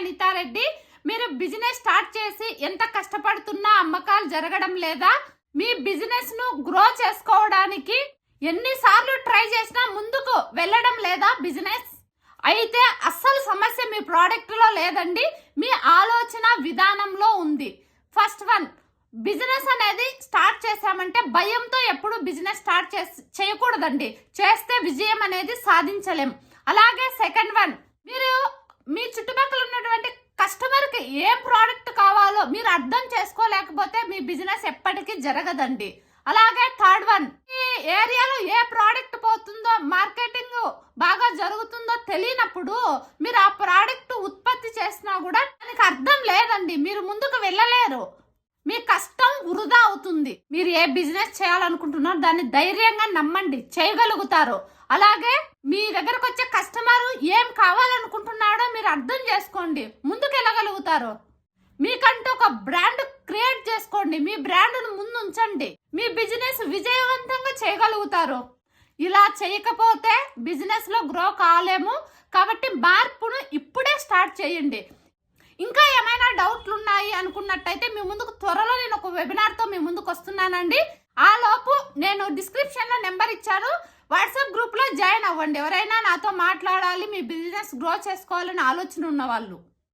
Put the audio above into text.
అనితారెడ్డి మీరు business start చేసి ఎంత కష్టపడుతున్నా అమ్మకాలు జరగడం లేదా? మీ బిజినెస్ను గ్రో చేసుకోవడానికి ఎన్నిసార్లు ట్రై చేసినా ముందుకు వెళ్ళడం లేదా బిజినెస్ అయితే అస్సలు సమస్య మీ ప్రోడక్ట్లో లేదండి మీ ఆలోచన విధానంలో ఉంది. ఫస్ట్ వన్ బిజినెస్ అనేది స్టార్ట్ చేసామంటే భయంతో ఎప్పుడు బిజినెస్ స్టార్ట్ చేసి చేయకూడదండి. చేస్తే విజయం అనేది సాధించలేం. అలాగే సెకండ్ వన్ మీరు మీ చుట్టుపక్కల ఏ ప్రోడక్ట్ కావాలో మీరు అర్థం చేసుకోలేకపోతే మీ బిజినెస్ ఎప్పటికీ జరగదండి. అలాగే థర్డ్ వన్ ఈ ఏరియాలో ఏ ప్రోడక్ట్ పోతుందో మార్కెటింగ్ బాగా జరుగుతుందో తెలియనప్పుడు మీరు ఆ ప్రోడక్ట్ ఉత్పత్తి చేసినా కూడా దానికి అర్థం లేదండి. మీరు ముందుకు వెళ్ళలేరు. మీ కష్టం వృధా అవుతుంది. మీరు ఏ బిజినెస్ చేయాలనుకుంటున్నారో దాన్ని ధైర్యంగా నమ్మండి. చేయగలుగుతారు. అలాగే మీ దగ్గర వచ్చే కస్టమర్ ఏం కావాలనుకుంటున్నాడో మీరు అర్థం చేసుకోండి. ముందుకు వెళ్ళగలుగుతారు. మీకంటూ ఒక బ్రాండ్ క్రియేట్ చేసుకోండి. మీ బ్రాండ్ను ముందు ఉంచండి. మీ బిజినెస్ విజయవంతంగా చేయగలుగుతారు. ఇలా చేయకపోతే బిజినెస్లో గ్రో కాలేము. కాబట్టి మార్పును ఇప్పుడే స్టార్ట్ చేయండి. ఇంకా ఏమైనా డౌట్లు ఉన్నాయి అనుకున్నట్టయితే మీ ముందుకు త్వరలో నేను ఒక వెబినార్తో మీ ముందుకు వస్తున్నానండి. ఆ లోపు నేను డిస్క్రిప్షన్లో నెంబర్ ఇచ్చాను. వాట్సాప్ గ్రూప్లో జాయిన్ అవ్వండి. ఎవరైనా నాతో మాట్లాడాలి మీ బిజినెస్ గ్రో చేసుకోవాలని ఆలోచన ఉన్న వాళ్ళు